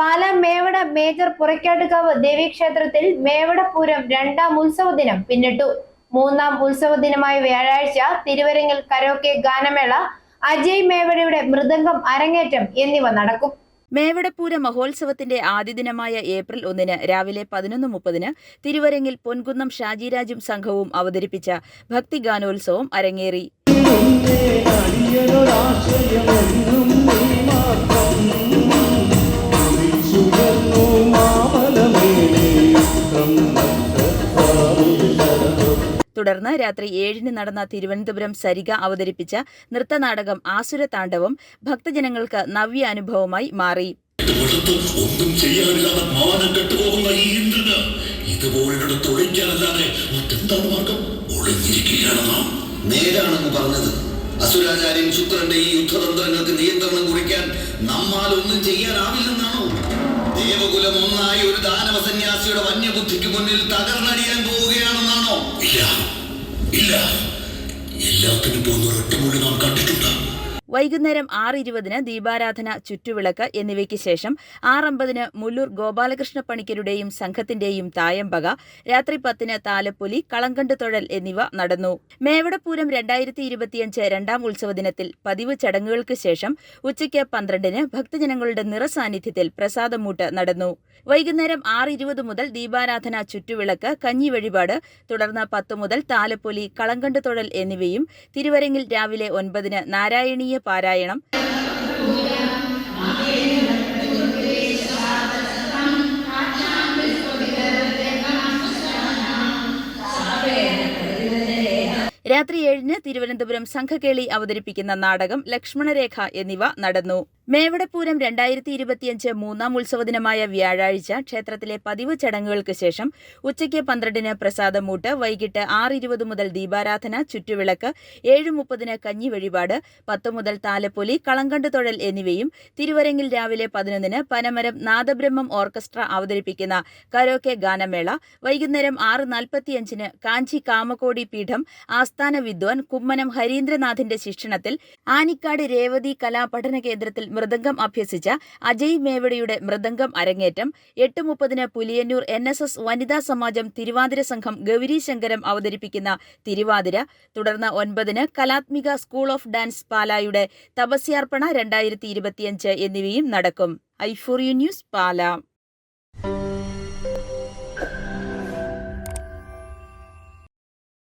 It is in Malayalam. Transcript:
പാല മേവട മേജർ പുറക്കാട്ടുകാവ് ദേവീക്ഷേത്രത്തിൽ മേവടപൂരം രണ്ടാം ഉത്സവ ദിനം പിന്നിട്ടു. മൂന്നാം ഉത്സവ ദിനമായ വ്യാഴാഴ്ച തിരുവരങ്ങിൽ കരോക്കെ ഗാനമേള അജയ് മേവടയുടെ മൃദംഗം അരങ്ങേറ്റം എന്നിവ നടക്കും. മേവടപ്പൂര മഹോത്സവത്തിന്റെ ആദ്യ ദിനമായ ഏപ്രിൽ ഒന്നിന് രാവിലെ പതിനൊന്ന് മുപ്പതിന് തിരുവരങ്ങിൽ പൊൻകുന്നം ഷാജിരാജും സംഘവും അവതരിപ്പിച്ച ഭക്തിഗാനോത്സവം അരങ്ങേറി. തുടർന്ന് രാത്രി ഏഴിന് നടന്ന തിരുവനന്തപുരം സരിക അവതരിപ്പിച്ച നൃത്തനാടകം ആസുര താണ്ഡവം ഭക്തജനങ്ങൾക്ക് നവ്യ അനുഭവമായി മാറി. ഒന്നും ചെയ്യാനില്ലാതെ മാനം കെട്ടുപോകുന്ന ഈ ഇന്ദ്രന് ഇതുപോലിടത്ത് ഒളിക്കാനല്ലാതെ മറ്റെന്താണ് മാർഗം? ഒളിഞ്ഞിരിക്കുകയാണ് നേരാണെന്ന് പറഞ്ഞത്. അസുരാചാര്യൻ ശുക്രന്റെ ഈ യുദ്ധതന്ത്രങ്ങൾക്ക് നിയന്ത്രണം കുറിക്കാൻ നമ്മാൽ ഒന്നും ചെയ്യാനാവില്ലെന്നാണോ? ദേവകുലം ഒന്നായി ഒരു ദാനവ സന്യാസിയുടെ വന്യബുദ്ധിക്ക് മുന്നിൽ തകർന്നടിയാൻ പോവുകയാണെന്നാണോ ഇല്ല. ഇല്ല. എല്ലാത്തിനും പോകുന്ന ഒരൊറ്റമൂഴി നാം കണ്ടിട്ടുണ്ട് വൈകുന്നേരം ആറ് ഇരുപതിന് ദീപാരാധന ചുറ്റുവിളക്ക് എന്നിവയ്ക്ക് ശേഷം ആറമ്പതിന് മുല്ലൂർ ഗോപാലകൃഷ്ണ പണിക്കരുടെയും സംഘത്തിന്റെയും തായമ്പക രാത്രി പത്തിന് താലപ്പൊലി കളങ്കണ്ട് തൊഴൽ എന്നിവ നടന്നു. മേവടപ്പൂരം രണ്ടായിരത്തി ഇരുപത്തിയഞ്ച് രണ്ടാം ഉത്സവ ദിനത്തിൽ പതിവ് ചടങ്ങുകൾക്ക് ശേഷം ഉച്ചയ്ക്ക് പന്ത്രണ്ടിന് ഭക്തജനങ്ങളുടെ നിറസാന്നിധ്യത്തിൽ പ്രസാദമൂട്ട് നടന്നു. വൈകുന്നേരം ആറ് ഇരുപത് മുതൽ ദീപാരാധന ചുറ്റുവിളക്ക് കഞ്ഞി വഴിപാട് തുടർന്ന് പത്ത് മുതൽ താലപ്പൊലി കളങ്കണ്ട് തൊഴൽ എന്നിവയും തിരുവരങ്ങിൽ രാവിലെ ഒൻപതിന് നാരായണീയ പാരായണം. രാത്രി ഏഴിന് തിരുവനന്തപുരം സംഘകേളി അവതരിപ്പിക്കുന്ന നാടകം ലക്ഷ്മണരേഖ എന്നിവ നടന്നു. മേവടപ്പൂരം രണ്ടായിരത്തി ഇരുപത്തിയഞ്ച് മൂന്നാം ഉത്സവ ദിനമായ വ്യാഴാഴ്ച ക്ഷേത്രത്തിലെ പതിവ് ചടങ്ങുകൾക്ക് ശേഷം ഉച്ചയ്ക്ക് പന്ത്രണ്ടിന് പ്രസാദമൂട്ട് വൈകിട്ട് ആറ് ഇരുപത് മുതൽ ദീപാരാധന ചുറ്റുവിളക്ക് ഏഴ് മുപ്പതിന് കഞ്ഞി വഴിപാട് പത്ത് മുതൽ താലപ്പൊലി കളങ്കണ്ട് തൊഴൽ എന്നിവയും തിരുവരങ്ങിൽ രാവിലെ പതിനൊന്നിന് പനമരം നാദബ്രഹ്മം ഓർക്കസ്ട്ര അവതരിപ്പിക്കുന്ന കരോക്കെ ഗാനമേള വൈകുന്നേരം ആറ് നാൽപ്പത്തിയഞ്ചിന് കാഞ്ചി കാമകോടി പീഠം ആസ്ഥാന വിദ്വാൻ കുമ്മനം ഹരീന്ദ്രനാഥിന്റെ ശിക്ഷണത്തിൽ ആനിക്കാട് രേവതി കലാപഠന കേന്ദ്രത്തിൽ മൃദംഗം അഭ്യസിച്ച അജയ് മേവടിയുടെ മൃദംഗം അരങ്ങേറ്റം എട്ട് മുപ്പതിന് പുലിയന്നൂർ എൻ എസ് എസ് വനിതാ സമാജം തിരുവാതിര സംഘം ഗൗരീശങ്കരം അവതരിപ്പിക്കുന്ന തിരുവാതിര തുടർന്ന് ഒൻപതിന് കലാത്മിക സ്കൂൾ ഓഫ് ഡാൻസ് പാലായുടെ തപസ്യാർപ്പണ രണ്ടായിരത്തി ഇരുപത്തിയഞ്ച് എന്നിവയും നടക്കും. I for you news Pala.